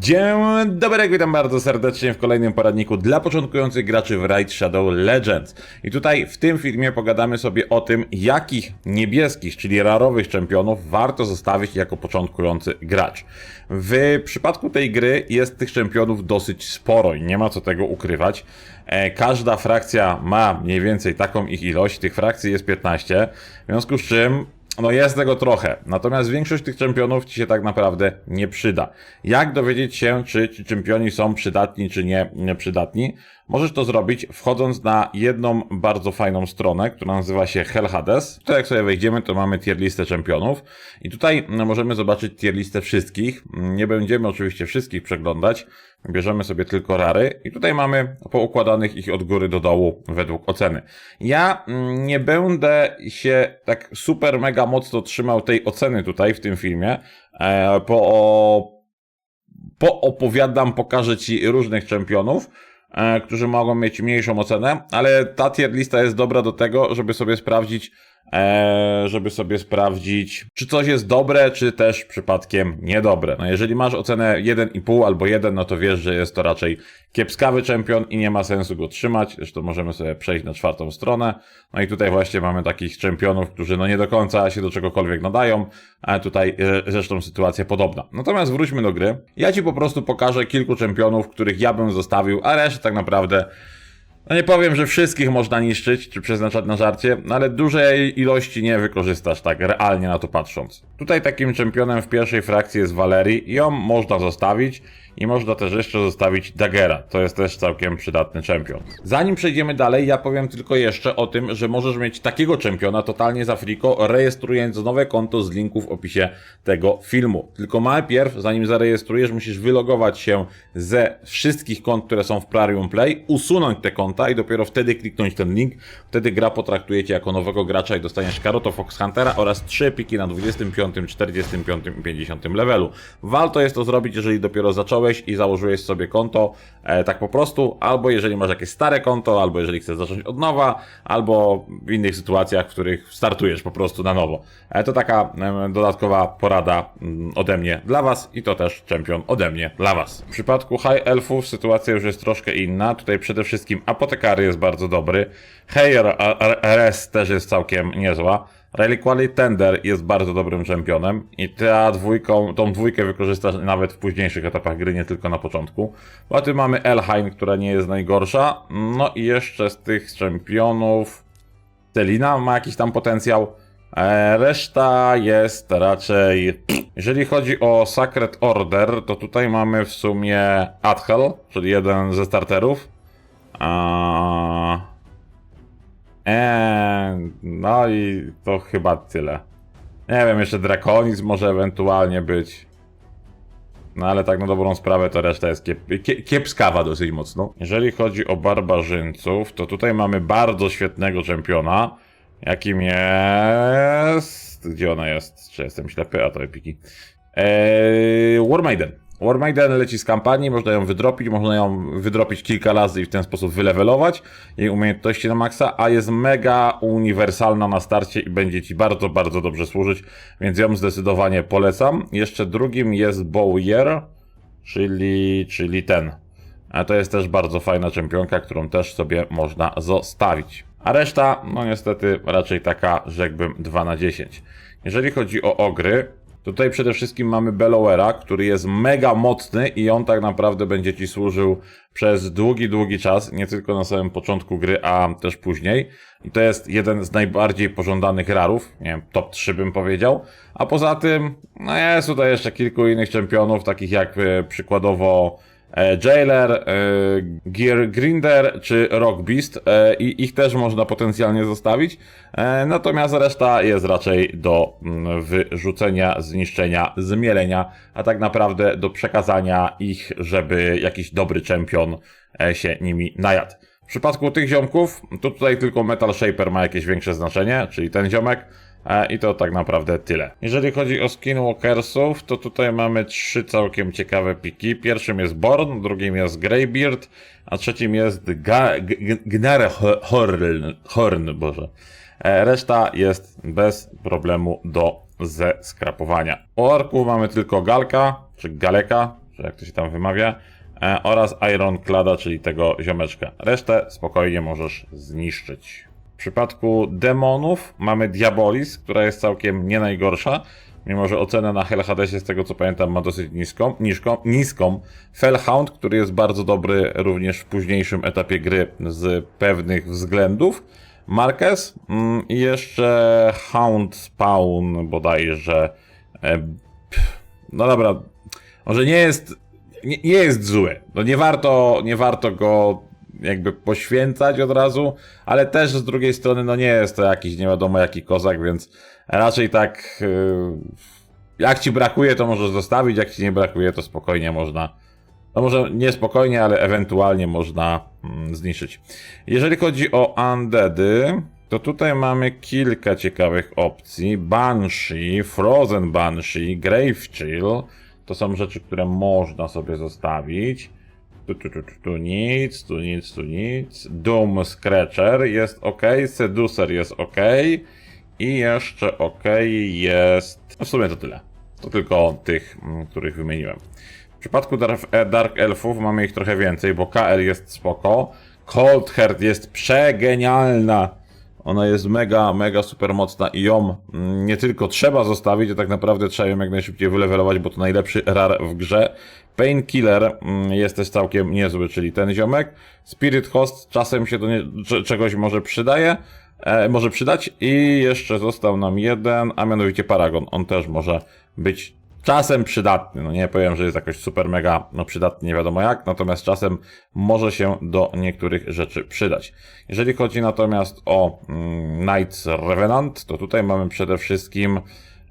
Dzień dobry, witam bardzo serdecznie w kolejnym poradniku dla początkujących graczy w Raid Shadow Legends. I tutaj w tym filmie pogadamy sobie o tym, jakich niebieskich, czyli rarowych czempionów warto zostawić jako początkujący gracz. W przypadku tej gry jest tych czempionów dosyć sporo i nie ma co tego ukrywać. E, Każda frakcja ma mniej więcej taką ich ilość, tych frakcji jest 15, w związku z czym no jest tego trochę, natomiast większość tych czempionów ci się tak naprawdę nie przyda. Jak dowiedzieć się, czy ci czempioni są przydatni, czy nie przydatni? Możesz to zrobić wchodząc na jedną bardzo fajną stronę, która nazywa się Hell Hades. To jak sobie wejdziemy, to mamy tier listę czempionów i tutaj no, możemy zobaczyć tier listę wszystkich. Nie będziemy oczywiście wszystkich przeglądać, bierzemy sobie tylko rary i tutaj mamy poukładanych ich od góry do dołu według oceny. Ja mm, nie będę się tak super mega mocno trzymał tej oceny tutaj w tym filmie, e, po, poopowiadam, pokażę Ci różnych czempionów, którzy mogą mieć mniejszą ocenę, ale ta tier lista jest dobra do tego, żeby sobie sprawdzić, e, żeby sobie sprawdzić, czy coś jest dobre, czy też przypadkiem niedobre. No jeżeli masz ocenę 1,5 albo 1, no to wiesz, że jest to raczej kiepskawy czempion i nie ma sensu go trzymać. Zresztą możemy sobie przejść na czwartą stronę. No i tutaj właśnie mamy takich czempionów, którzy no nie do końca się do czegokolwiek nadają, a tutaj e, zresztą sytuacja podobna. Natomiast wróćmy do gry. Ja Ci po prostu pokażę kilku czempionów, których ja bym zostawił, a resztę tak naprawdę no nie powiem, że wszystkich można niszczyć czy przeznaczać na żarcie, ale dużej ilości nie wykorzystasz tak realnie na to patrząc. Tutaj takim czempionem w pierwszej frakcji jest Valerii i ją można zostawić i można też jeszcze zostawić Daggera. To jest też całkiem przydatny czempion. Zanim przejdziemy dalej, ja powiem tylko jeszcze o tym, że możesz mieć takiego czempiona totalnie za friko, rejestrując nowe konto z linku w opisie tego filmu. Tylko najpierw, zanim zarejestrujesz, musisz wylogować się ze wszystkich kont, które są w Plarium Play, usunąć te konta i dopiero wtedy kliknąć ten link. Wtedy gra potraktuje cię jako nowego gracza i dostaniesz Karoto Fox Huntera oraz 3 epiki na 25, 45 i 50 levelu. Warto jest to zrobić, jeżeli dopiero zacząłeś i założyłeś sobie konto e, tak po prostu, albo jeżeli masz jakieś stare konto, albo jeżeli chcesz zacząć od nowa, albo w innych sytuacjach, w których startujesz po prostu na nowo. E, to taka e, dodatkowa porada mm, ode mnie dla Was i to też czempion ode mnie dla Was. W przypadku High Elfów sytuacja już jest troszkę inna. Tutaj przede wszystkim Apotekary jest bardzo dobry. Heir RS też jest całkiem niezła. Reliquary Tender jest bardzo dobrym czempionem i ta dwójką, tą dwójkę wykorzystasz nawet w późniejszych etapach gry, nie tylko na początku. Potem mamy Elhain, która nie jest najgorsza. No i jeszcze z tych czempionów Celina ma jakiś tam potencjał. E, reszta jest raczej... Jeżeli chodzi o Sacred Order, to tutaj mamy w sumie Adhel, czyli jeden ze starterów. No i to chyba tyle. Nie wiem, jeszcze Drakonizm może ewentualnie być. No ale tak na dobrą sprawę to reszta jest kiep kie kiepskawa dosyć mocno. Jeżeli chodzi o barbarzyńców, to tutaj mamy bardzo świetnego czempiona, jakim jest... Gdzie ona jest? Czy jestem ślepy? A to epiki. Eee, War Maiden. War Maiden leci z kampanii, można ją wydropić, można ją wydropić kilka razy i w ten sposób wylevelować jej umiejętności na maksa, a jest mega uniwersalna na starcie i będzie Ci bardzo, bardzo dobrze służyć, więc ją zdecydowanie polecam. Jeszcze drugim jest Bowyer, czyli, czyli ten. A to jest też bardzo fajna czempionka, którą też sobie można zostawić. A reszta, no niestety, raczej taka, rzekłbym, 2 na 10. Jeżeli chodzi o ogry, Tutaj przede wszystkim mamy Bellowera, który jest mega mocny i on tak naprawdę będzie Ci służył przez długi, długi czas, nie tylko na samym początku gry, a też później. I to jest jeden z najbardziej pożądanych rarów, nie wiem, top 3 bym powiedział. A poza tym, no jest tutaj jeszcze kilku innych czempionów, takich jak e, przykładowo Jailer, e, Gear Grinder czy Rock Beast e, i ich też można potencjalnie zostawić. E, natomiast reszta jest raczej do mm, wyrzucenia, zniszczenia, zmielenia, a tak naprawdę do przekazania ich, żeby jakiś dobry czempion e, się nimi najadł. W przypadku tych ziomków, to tutaj tylko Metal Shaper ma jakieś większe znaczenie, czyli ten ziomek. E, I to tak naprawdę tyle. Jeżeli chodzi o Skinwalkersów, to tutaj mamy trzy całkiem ciekawe piki. Pierwszym jest Born, drugim jest Greybeard, a trzecim jest Ga- G- G- Gnarhorn, Horn, Boże. E, Reszta jest bez problemu do zeskrapowania. U orków mamy tylko Galka, czy Galeka, czy jak to się tam wymawia, e, oraz Ironclada, czyli tego ziomeczka. Resztę spokojnie możesz zniszczyć. W przypadku demonów mamy Diabolis, która jest całkiem nie najgorsza, mimo że ocenę na Hellhadesie z tego co pamiętam ma dosyć niską, niską, niską. Fellhound, który jest bardzo dobry również w późniejszym etapie gry z pewnych względów. Marquez mm, i jeszcze Hound Spawn bodajże. E, no dobra, może nie jest, nie, nie jest zły. No nie warto, nie warto go jakby poświęcać od razu, ale też z drugiej strony no nie jest to jakiś nie wiadomo jaki kozak, więc raczej tak yy, jak ci brakuje to możesz zostawić, jak ci nie brakuje to spokojnie można no może nie spokojnie, ale ewentualnie można mm, zniszczyć. Jeżeli chodzi o undeady, to tutaj mamy kilka ciekawych opcji. Banshee, Frozen Banshee, Grave Chill. To są rzeczy, które można sobie zostawić. Tu, tu, tu, tu, nic, tu nic, tu nic. Doom Scratcher jest ok, Seducer jest ok. I jeszcze ok jest... No w sumie to tyle. To tylko tych, mm, których wymieniłem. W przypadku e, Dark Elfów mamy ich trochę więcej, bo KL jest spoko. Cold Heart jest przegenialna. Ona jest mega, mega super mocna i ją mm, nie tylko trzeba zostawić, a tak naprawdę trzeba ją jak najszybciej wylewelować, bo to najlepszy rar w grze. Painkiller mm, jest też całkiem niezły, czyli ten ziomek. Spirit Host czasem się do czegoś może przydaje, e, może przydać i jeszcze został nam jeden, a mianowicie Paragon. On też może być czasem przydatny. No nie powiem, że jest jakoś super mega no przydatny, nie wiadomo jak, natomiast czasem może się do niektórych rzeczy przydać. Jeżeli chodzi natomiast o mm, Knights Revenant, to tutaj mamy przede wszystkim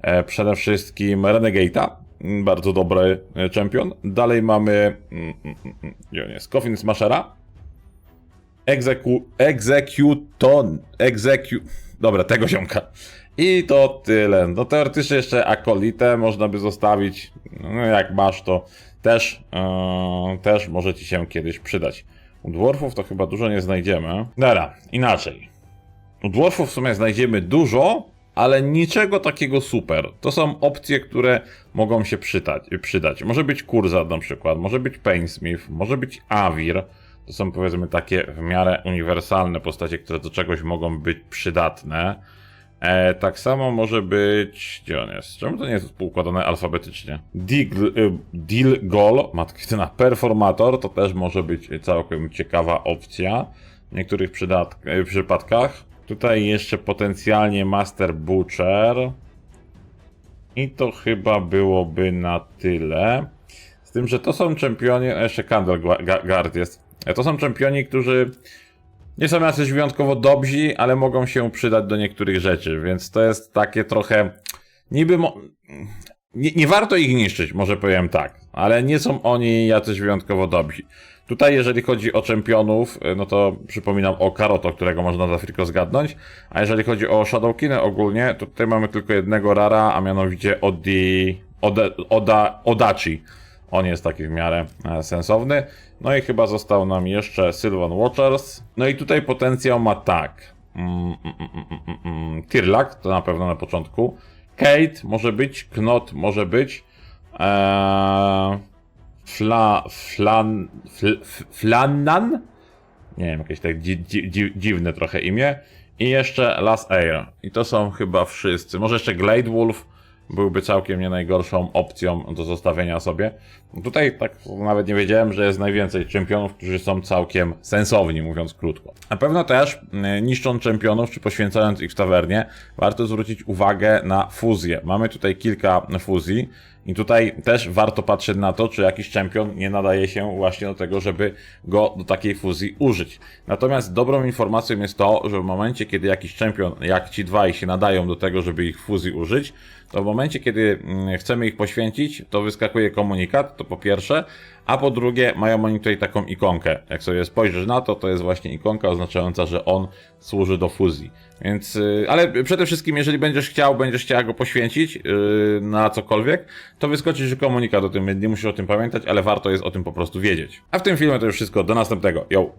e, przede wszystkim Renegate'a, Mm, bardzo dobry e, champion. Dalej mamy mm, mm, mm, on jest? Coffin Smashera, Execu... Executon... Execu... Dobra, tego ziomka. I to tyle. No teoretycznie jeszcze akolitę można by zostawić. No jak masz to też, yy, też może ci się kiedyś przydać. U dwarfów to chyba dużo nie znajdziemy. Dobra, inaczej. U dwarfów w sumie znajdziemy dużo, ale niczego takiego super. To są opcje, które mogą się przydać. przydać. Może być Kurzad na przykład, może być Painsmith, może być Avir. To są powiedzmy takie w miarę uniwersalne postacie, które do czegoś mogą być przydatne. E, tak samo może być. Gdzie on jest? Czemu to nie jest poukładane alfabetycznie? Digl, y, Dilgol, matki na Performator, to też może być całkiem ciekawa opcja w niektórych y, przypadkach. Tutaj jeszcze potencjalnie Master Butcher. I to chyba byłoby na tyle. Z tym, że to są czempioni. Jeszcze Candle Guard jest. E, To są czempioni, którzy nie są jacyś wyjątkowo dobrzy, ale mogą się przydać do niektórych rzeczy, więc to jest takie trochę. Niby. Mo... Nie, nie warto ich niszczyć, może powiem tak, ale nie są oni jacyś wyjątkowo dobrzy. Tutaj, jeżeli chodzi o czempionów, no to przypominam o Karoto, którego można za friko zgadnąć. A jeżeli chodzi o Shadowkinę ogólnie, to tutaj mamy tylko jednego rara, a mianowicie Odi, Ode, Oda, Odachi. On jest taki w miarę e, sensowny. No i chyba został nam jeszcze Sylvan Watchers. No i tutaj potencjał ma tak. Mm, mm, mm, mm, mm, mm. Tyrlak, to na pewno na początku. Kate może być, Knot może być. Eee, fla, flan, fl, Flannan? Nie wiem, jakieś tak dzi, dzi, dzi, dziwne trochę imię. I jeszcze Last Air. I to są chyba wszyscy. Może jeszcze Glade Wolf byłby całkiem nie najgorszą opcją do zostawienia sobie. Tutaj tak nawet nie wiedziałem, że jest najwięcej czempionów, którzy są całkiem sensowni, mówiąc krótko. Na pewno też y, niszcząc czempionów, czy poświęcając ich w tawernie, warto zwrócić uwagę na fuzję. Mamy tutaj kilka fuzji i tutaj też warto patrzeć na to, czy jakiś czempion nie nadaje się właśnie do tego, żeby go do takiej fuzji użyć. Natomiast dobrą informacją jest to, że w momencie, kiedy jakiś czempion, jak ci dwaj się nadają do tego, żeby ich fuzji użyć, to w momencie, kiedy mm, chcemy ich poświęcić, to wyskakuje komunikat, to po pierwsze, a po drugie mają oni tutaj taką ikonkę. Jak sobie spojrzysz na to, to jest właśnie ikonka oznaczająca, że on służy do fuzji. Więc, yy, ale przede wszystkim, jeżeli będziesz chciał, będziesz chciała go poświęcić yy, na cokolwiek, to wyskoczy ci komunikat o tym, nie musisz o tym pamiętać, ale warto jest o tym po prostu wiedzieć. A w tym filmie to już wszystko, do następnego. Yo!